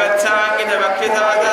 श्रीवत्साङ्गितभक्तिसाध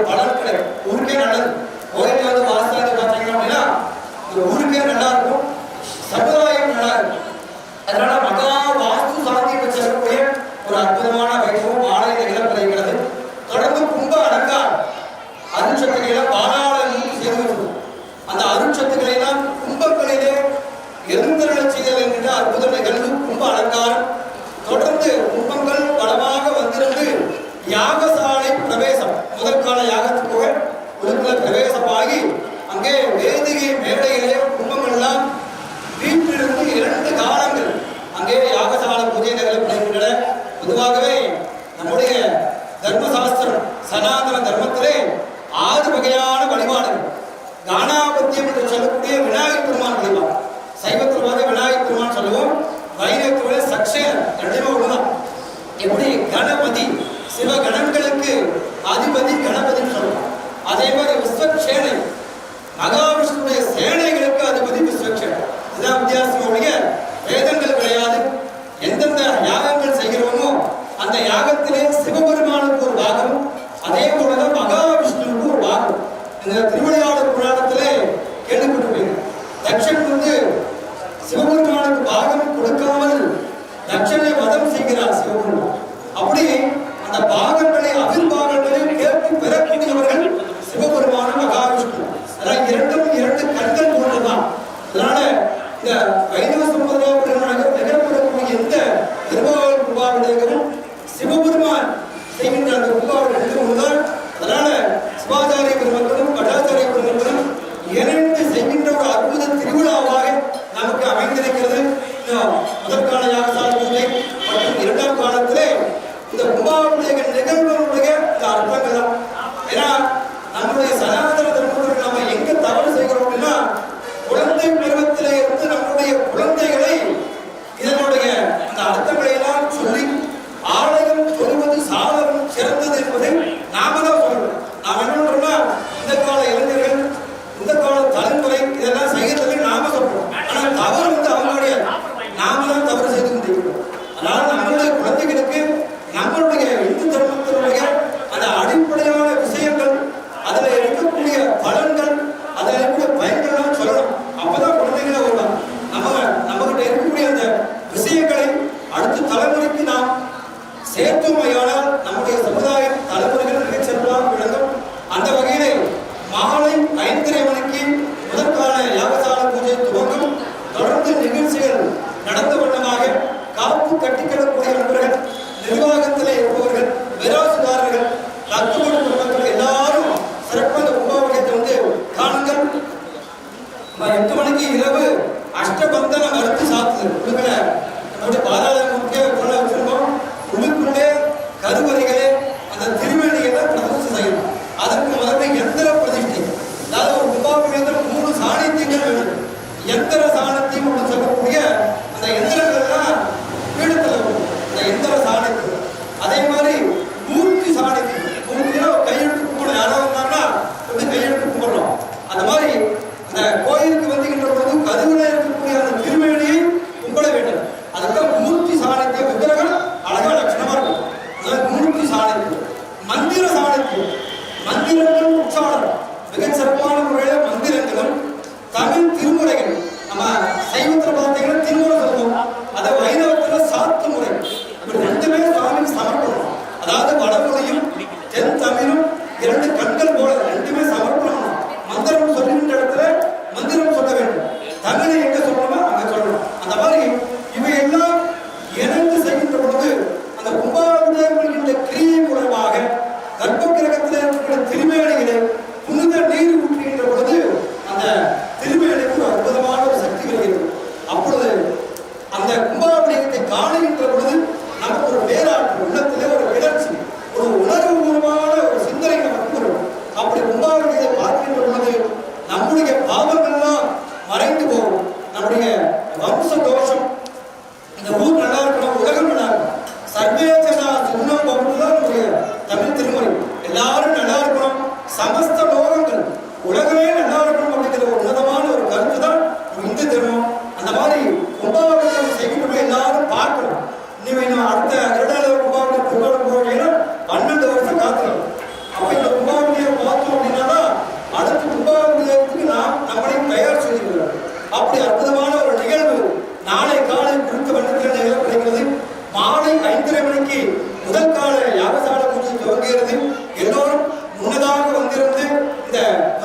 வளர்க்கிற உரிமையாளர் ஐந்தாபத்தியம் என்று சொல்லக்கூடிய விநாயகர் பெருமான் வழிபாடு சைவத்தில் வந்து விநாயகர் பெருமான் சொல்லுவோம். வைரத்தில் சக்ஷேன் ரெண்டுமே எப்படி? கணபதி. சில கணங்களுக்கு அதிபதி கணபதினு சொல்லுவோம் அதே மாதிரி এবং 有他这么吗？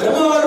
ధర్మవాళ్ళు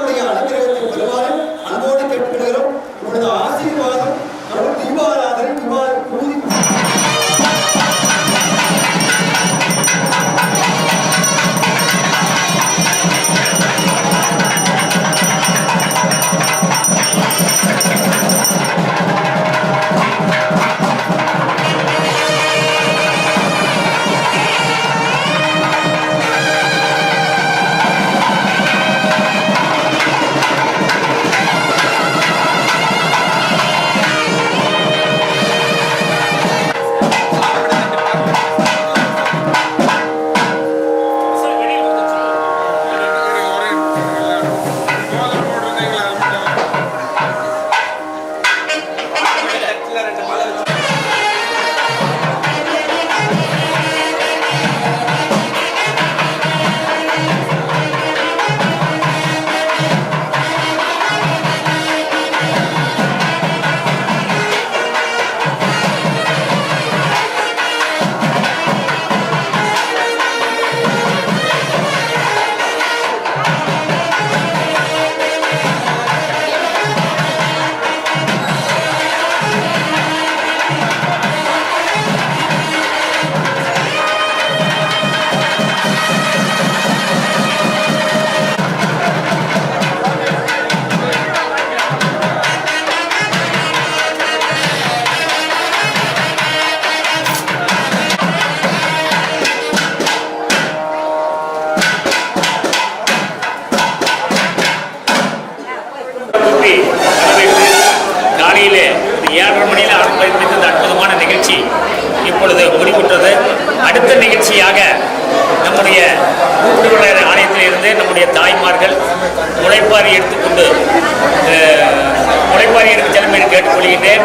கேட்டுக்கொள்கின்றேன்.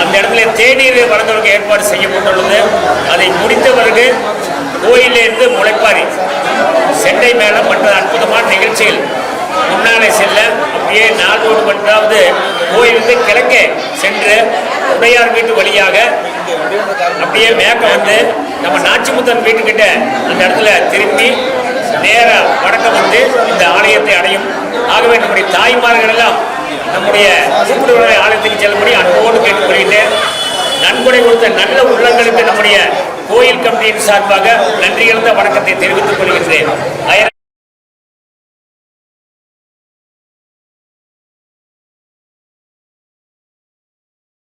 அந்த இடத்துல தேநீர் வழங்குவதற்கு ஏற்பாடு செய்யப்பட்டுள்ளது. அதை முடித்த பிறகு கோயிலிருந்து முளைப்பாரி சென்னை மேளம் மற்ற அற்புதமான நிகழ்ச்சிகள் முன்னாலே செல்ல அப்படியே நாளோடு மன்றாவது கோயிலிருந்து கிழக்கே சென்று உடையார் வீட்டு வழியாக அப்படியே மேக்க வந்து நம்ம நாச்சிமுத்தன் வீட்டுக்கிட்ட அந்த இடத்துல திரும்பி நேராக வடக்க வந்து இந்த ஆலயத்தை அடையும். ஆகவே நம்முடைய தாய்மார்கள் எல்லாம் நம்முடைய கூப்பிடுவரை ஆலயத்துக்கு செல்லும்படி அன்போடு கேட்டுக்கொள்கின்றேன். நன்கொடை கொடுத்த நல்ல உள்ளங்களுக்கு நம்முடைய கோயில் கமிட்டியின் சார்பாக நன்றி இழந்த வணக்கத்தை தெரிவித்துக் கொள்கின்றேன். அயர